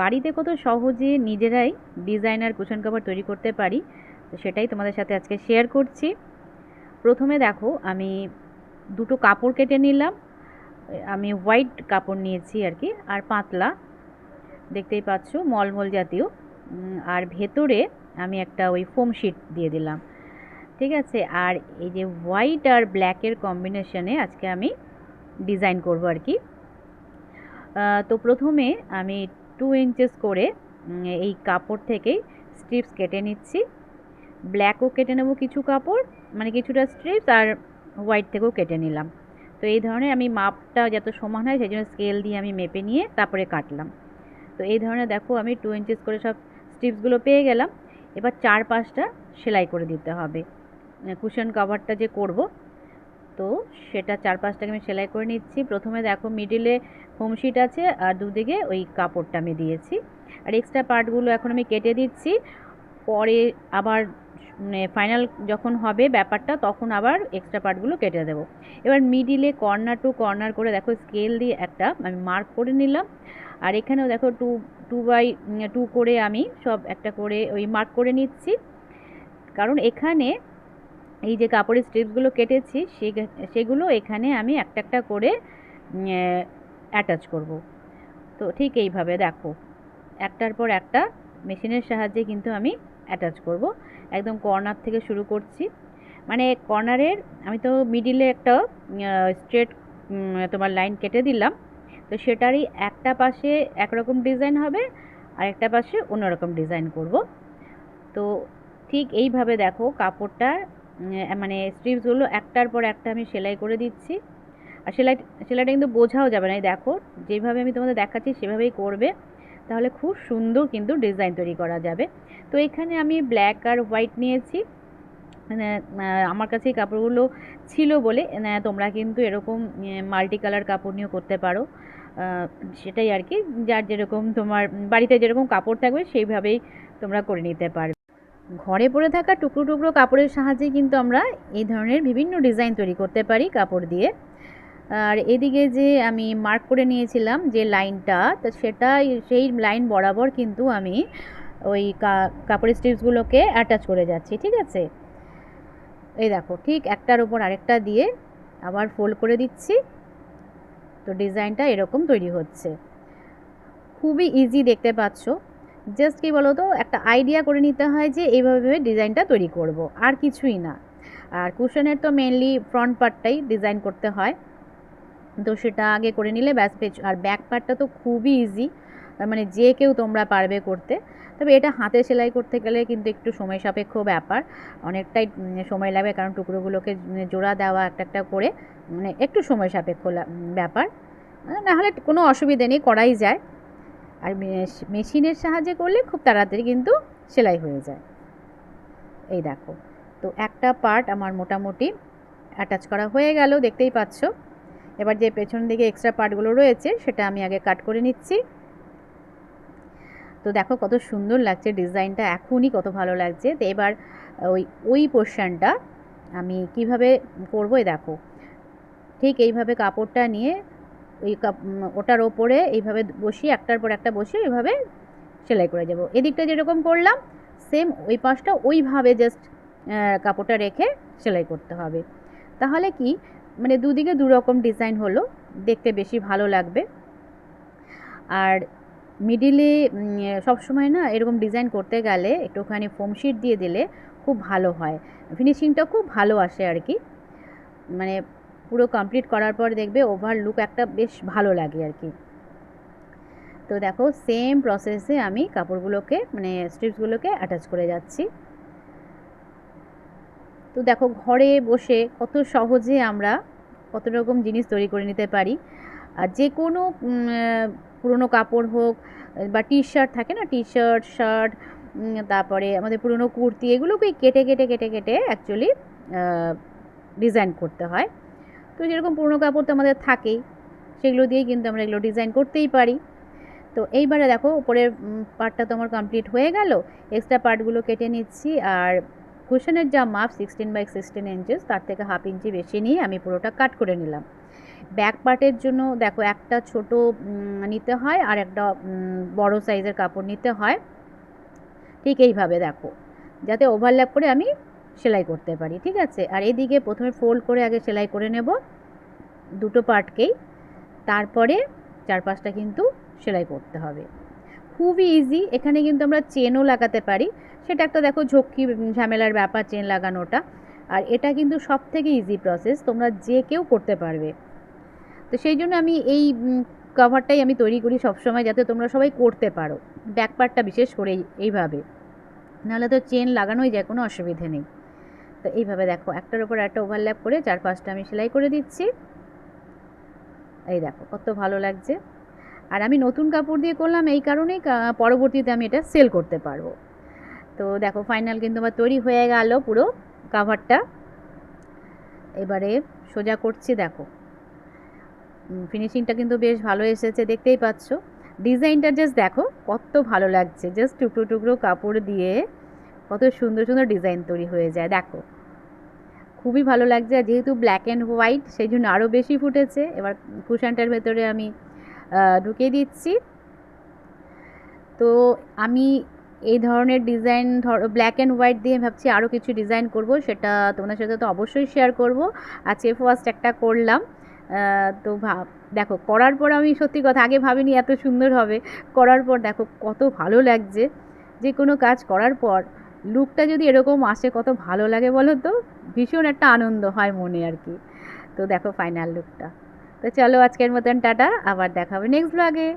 বাড়িতে কত সহজে নিজেরাই ডিজাইনার কুশন কভার তৈরি করতে পারি, তো সেটাই তোমাদের সাথে আজকে শেয়ার করছি। প্রথমে দেখো, আমি দুটো কাপড় কেটে নিলাম, আমি হোয়াইট কাপড় নিয়েছি আর কি, আর পাতলা, দেখতেই পাচ্ছ, মলমল জাতীয়। আর ভেতরে আমি একটা ওই ফোম শিট দিয়ে দিলাম, ঠিক আছে? আর এই যে হোয়াইট আর ব্ল্যাকের কম্বিনেশনে আজকে আমি ডিজাইন করব আর কি। তো প্রথমে আমি টু ইঞ্চেস করে এই কাপড় থেকেই স্ট্রিপস কেটে নিচ্ছি। ব্ল্যাকও কেটে নেব কিছু কাপড় মানে কিছুটা স্ট্রিপস আর হোয়াইট থেকেও কেটে নিলাম। তো এই ধরনের আমি মাপটা যত সমান হয়, সেই জন্য স্কেল দিয়ে আমি মেপে নিয়ে তারপরে কাটলাম। তো এই ধরনের দেখো আমি টু ইঞ্চেস করে সব স্ট্রিপসগুলো পেয়ে গেলাম। এবার চার পাঁচটা সেলাই করে দিতে হবে। কুশন কভারটা যে করব তো সেটা চার পাঁচটাকে আমি সেলাই করে নিচ্ছি। প্রথমে দেখো মিডিলে হোমশিট আছে আর দুদিকে ওই কাপড়টা আমি দিয়েছি। আর এক্সট্রা পার্টগুলো এখন আমি কেটে দিচ্ছি। পরে আবার মানে ফাইনাল যখন হবে ব্যাপারটা, তখন আবার এক্সট্রা পার্টগুলো কেটে দেবো। এবার মিডিলে কর্নার টু কর্নার করে দেখো স্কেল দিয়ে একটা আমি মার্ক করে নিলাম। আর এখানেও দেখো টু টু বাই টু করে আমি সব একটা করে ওই মার্ক করে নিচ্ছি। কারণ এখানে এই যে কাপড়ের স্ট্রিপসগুলো কেটেছি সেগুলো এখানে আমি একটা একটা করে অ্যাটাচ করব। তো ঠিক এইভাবে দেখো একটার পর একটা মেশিনের সাহায্যে কিন্তু আমি অ্যাটাচ করব। একদম কর্নার থেকে শুরু করছি। মানে কর্নারের আমি তো মিডিলে একটা স্ট্রেট তোমার লাইন কেটে দিলাম। তো সেটারই একটা পাশে একরকম ডিজাইন হবে আর একটা পাশে অন্যরকম ডিজাইন করব। তো ঠিক এইভাবে দেখো কাপড়টা উম, মানে স্ট্রিপসগুলো একটার পর একটা আমি সেলাই করে দিচ্ছি। আর সেলাই, সেলাইটা কিন্তু বোঝাও যাবে না দেখো, যেভাবে আমি তোমাদের দেখাচ্ছি সেভাবেই করবে। তাহলে খুব সুন্দর কিন্তু ডিজাইন তৈরি করা যাবে। তো এখানে আমি ব্ল্যাক আর হোয়াইট নিয়েছি। মানে আমার কাছে এই কাপড়গুলো ছিল বলে তোমরা কিন্তু এরকম মাল্টি কালার কাপড় নিয়েও করতে পারো। সেটাই আর কি, যার যেরকম তোমার, বাড়িতে যেরকম কাপড় থাকবে, সেইভাবেই তোমরা করে নিতে পারবে। ঘরে পড়ে থাকা টুকরো টুকরো কাপড়ের সাহায্যে কিন্তু আমরা এই ধরনের বিভিন্ন ডিজাইন তৈরি করতে পারি কাপড় দিয়ে। আর এদিকে যে আমি মার্ক করে নিয়েছিলাম যে লাইনটা তো সেটা সেই লাইন বরাবর কিন্তু আমি ওই কাপড়ের স্টিপসগুলোকে অ্যাটাচ করে যাচ্ছি, ঠিক আছে? এই দেখো, ঠিক একটার উপর আরেকটা দিয়ে আবার ফোল্ড করে দিচ্ছি। তো ডিজাইনটা এরকম তৈরি হচ্ছে। খুবই ইজি দেখতে পাচ্ছ। জাস্ট কি বলো তো একটা আইডিয়া করে নিতে হয় যে, এইভাবে ডিজাইনটা তৈরি করব। আর কিছুই না। আর কুশনের তো মেনলি ফ্রন্ট পার্টটাই ডিজাইন করতে হয়। তো সেটা আগে করে নিলে ব্যাস পেজ আর ব্যাক পার্টটা তো খুবই ইজি মানে যে কেউ তোমরা পারবে করতে। তবে এটা হাতে সেলাই করতে গেলে কিন্তু একটু সময় সাপেক্ষ ব্যাপার। অনেকটাই সময় লাগবে। কারণ টুকরোগুলোকে জোড়া দেওয়া একটা একটা করে মানে একটু সময় সাপেক্ষ ব্যাপার। না হলে কোনো অসুবিধে নেই, করাই যায়। আর মেশ- মেশিনের সাহায্যে করলে খুব তাড়াতাড়ি কিন্তু সেলাই হয়ে যায়। এই দেখো, তো একটা পার্ট আমার মোটামুটি অ্যাটাচ করা হয়ে গেল, দেখতেই পাচ্ছ। এবার যে পেছন দিকে এক্সট্রা পার্টগুলো রয়েছে, সেটা আমি আগে কাট করে নিচ্ছি। তো দেখো কত সুন্দর লাগছে ডিজাইনটা, এখনই কত ভালো লাগছে। তো এবার ওই ওই পোর্শনটা আমি কীভাবে করব দেখো। ঠিক এইভাবে কাপড়টা নিয়ে ওই কাপ ওটার ওপরে এইভাবে বসিয়ে, একটার পর একটা বসিয়ে এইভাবে সেলাই করে যাব। এদিকটা যেরকম করলাম সেম ওই পাশটা ওইভাবে জাস্ট কাপড়টা রেখে সেলাই করতে হবে। তাহলে কি মানে দুদিকে দু রকম ডিজাইন হলো, দেখতে বেশি ভালো লাগবে। আর মিডিলে সবসময় না এরকম ডিজাইন করতে গেলে একটুখানি ফোম শিট দিয়ে দিলে খুব ভালো হয়। ফিনিশিংটা খুব ভালো আসে আর কি। মানে পুরো কমপ্লিট করার পর দেখবে ওভার লুক একটা বেশ ভালো লাগে আর কি। তো দেখো সেম প্রসেসে আমি কাপড়গুলোকে মানে স্ট্রিপসগুলোকে অ্যাটাচ করে যাচ্ছি। তো দেখো, ঘরে বসে কত সহজে আমরা কত রকম জিনিস তৈরি করে নিতে পারি। আর যে কোনো পুরনো কাপড় হোক, বা টি শার্ট থাকে না টি শার্ট শার্ট তারপরে আমাদের পুরনো কুর্তি এগুলোকে কেটে কেটে কেটে কেটে অ্যাকচুয়ালি ডিজাইন করতে হয়। তো যেরকম পুরনো কাপড় তো আমাদের থাকেই, সেগুলো দিয়েই কিন্তু আমরা এগুলো ডিজাইন করতেই পারি। তো এইবারে দেখো, উপরের পার্টটা তো আমার কমপ্লিট হয়ে গেল। এক্সট্রা পার্টগুলো কেটে নিচ্ছি আর কুশনের যা মাপ সিক্সটিন বাই সিক্সটিন ইঞ্চেস তার থেকে হাফ ইঞ্চি বেশি নিয়ে আমি পুরোটা কাট করে নিলাম। ব্যাক পার্টের জন্য দেখো, একটা ছোট নিতে হয় আর একটা বড় সাইজের কাপড় নিতে হয়। ঠিক এইভাবে দেখো, যাতে ওভারল্যাপ করে আমি সেলাই করতে পারি, ঠিক আছে? আর এদিকে প্রথমে ফোল্ড করে আগে সেলাই করে নেব দুটো পার্টকেই তারপরে চারপাশটা কিন্তু সেলাই করতে হবে। খুবই ইজি এখানে কিন্তু আমরা চেনও লাগাতে পারি। সেটা একটা দেখো ঝক্কি ঝামেলার ব্যাপার চেন লাগানোটা। আর এটা কিন্তু সব থেকে ইজি প্রসেস তোমরা যে কেউ করতে পারবে। তো সেই জন্য আমি এই কভারটাই আমি তৈরি করি সবসময়, যাতে তোমরা সবাই করতে পারো। ব্যাক পার্টটা বিশেষ করে এইভাবে। নাহলে তো চেন লাগানোই যায় কোনো অসুবিধে নেই। তো এইভাবে দেখো, একটার উপর একটা ওভারল্যাপ করে চার পাঁচটা আমি সেলাই করে দিচ্ছি। এই দেখো, কত ভালো লাগছে। আর আমি নতুন কাপড় দিয়ে করলাম এই কারণেই পরবর্তীতে আমি এটা সেল করতে পারব। তো দেখো ফাইনাল কিন্তু আমার তৈরি হয়ে গেল পুরো কাভারটা এবারে সোজা করছি, দেখো। ফিনিশিংটা কিন্তু বেশ ভালো এসেছে, দেখতেই পাচ্ছ। ডিজাইনটা জাস্ট দেখো, কত ভালো লাগছে। জাস্ট টুকরো টুকরো কাপড় দিয়ে কত সুন্দর সুন্দর ডিজাইন তৈরি হয়ে যায়, দেখো। খুবই ভালো লাগছে, আর যেহেতু ব্ল্যাক অ্যান্ড হোয়াইট সেই জন্য আরও বেশি ফুটেছে। এবার কুশানটার ভেতরে আমি ঢুকিয়ে দিচ্ছি। তো আমি এই ধরনের ডিজাইন ধর ব্ল্যাক অ্যান্ড হোয়াইট দিয়ে ভাবছি আরও কিছু ডিজাইন করব, সেটা তোমাদের সাথে তো অবশ্যই শেয়ার করব। আজকে ফার্স্ট একটা করলাম। তো ভাব দেখো, করার পর আমি সত্যি কথা, আগে ভাবিনি এত সুন্দর হবে। করার পর দেখো, কত ভালো লাগছে। যে কোনো কাজ করার পর লুকটা যদি এরকম আসে কত ভালো লাগে বলো তো? ভীষণ একটা আনন্দ হয় মনে আর কি। তো দেখো ফাইনাল লুকটা তো চলো আজকের মতন টাটা, আবার দেখা হবে নেক্সট ব্লগে